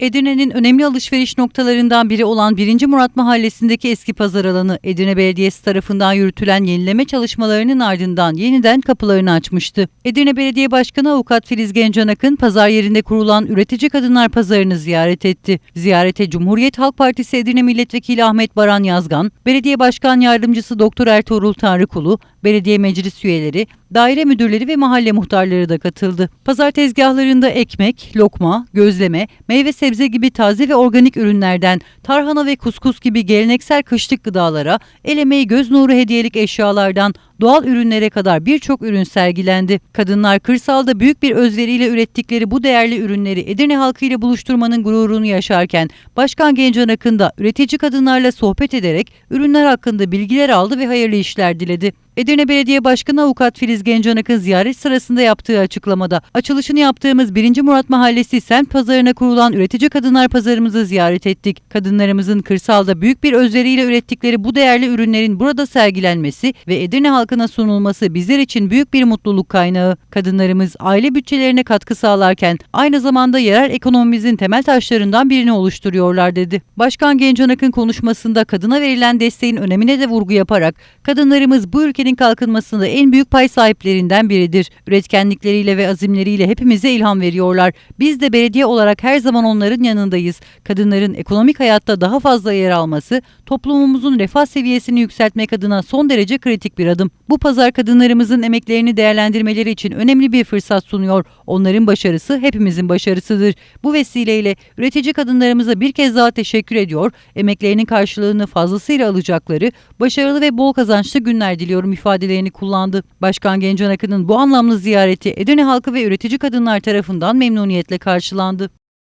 Edirne'nin önemli alışveriş noktalarından biri olan 1. Murat Mahallesi'ndeki eski pazar alanı Edirne Belediyesi tarafından yürütülen yenileme çalışmalarının ardından yeniden kapılarını açmıştı. Edirne Belediye Başkanı Avukat Filiz Gencanak'ın pazar yerinde kurulan Üretici Kadınlar Pazarı'nı ziyaret etti. Ziyarete Cumhuriyet Halk Partisi Edirne Milletvekili Ahmet Baran Yazgan, Belediye Başkan Yardımcısı Doktor Ertuğrul Tanrıkulu, belediye meclis üyeleri, daire müdürleri ve mahalle muhtarları da katıldı. Pazar tezgahlarında ekmek, lokma, gözleme, meyve sebze gibi taze ve organik ürünlerden tarhana ve kuskus gibi geleneksel kışlık gıdalara, el emeği göz nuru hediyelik eşyalardan doğal ürünlere kadar birçok ürün sergilendi. Kadınlar kırsalda büyük bir özveriyle ürettikleri bu değerli ürünleri Edirne halkıyla buluşturmanın gururunu yaşarken Başkan Gencan Akın da üretici kadınlarla sohbet ederek ürünler hakkında bilgiler aldı ve hayırlı işler diledi. Edirne Belediye Başkanı Avukat Filiz Gencanak'ın ziyaret sırasında yaptığı açıklamada açılışını yaptığımız 1. Murat Mahallesi semt pazarına kurulan üretici kadınlar pazarımızı ziyaret ettik. Kadınlarımızın kırsalda büyük bir özveriyle ürettikleri bu değerli ürünlerin burada sergilenmesi ve Edirne halkına sunulması bizler için büyük bir mutluluk kaynağı. Kadınlarımız aile bütçelerine katkı sağlarken aynı zamanda yerel ekonomimizin temel taşlarından birini oluşturuyorlar dedi. Başkan Gencanak'ın konuşmasında kadına verilen desteğin önemine de vurgu yaparak kadınlarımız bu ülkenin kalkınmasında en büyük pay sahiplerinden biridir. Üretkenlikleriyle ve azimleriyle hepimize ilham veriyorlar. Biz de belediye olarak her zaman onların yanındayız. Kadınların ekonomik hayatta daha fazla yer alması toplumumuzun refah seviyesini yükseltmek adına son derece kritik bir adım. Bu pazar kadınlarımızın emeklerini değerlendirmeleri için önemli bir fırsat sunuyor. Onların başarısı hepimizin başarısıdır. Bu vesileyle üretici kadınlarımıza bir kez daha teşekkür ediyor. Emeklerinin karşılığını fazlasıyla alacakları başarılı ve bol kazançlı günler diliyorum ifadelerini kullandı. Başkan Gencan Akın'ın bu anlamlı ziyareti Edirne halkı ve üretici kadınlar tarafından memnuniyetle karşılandı.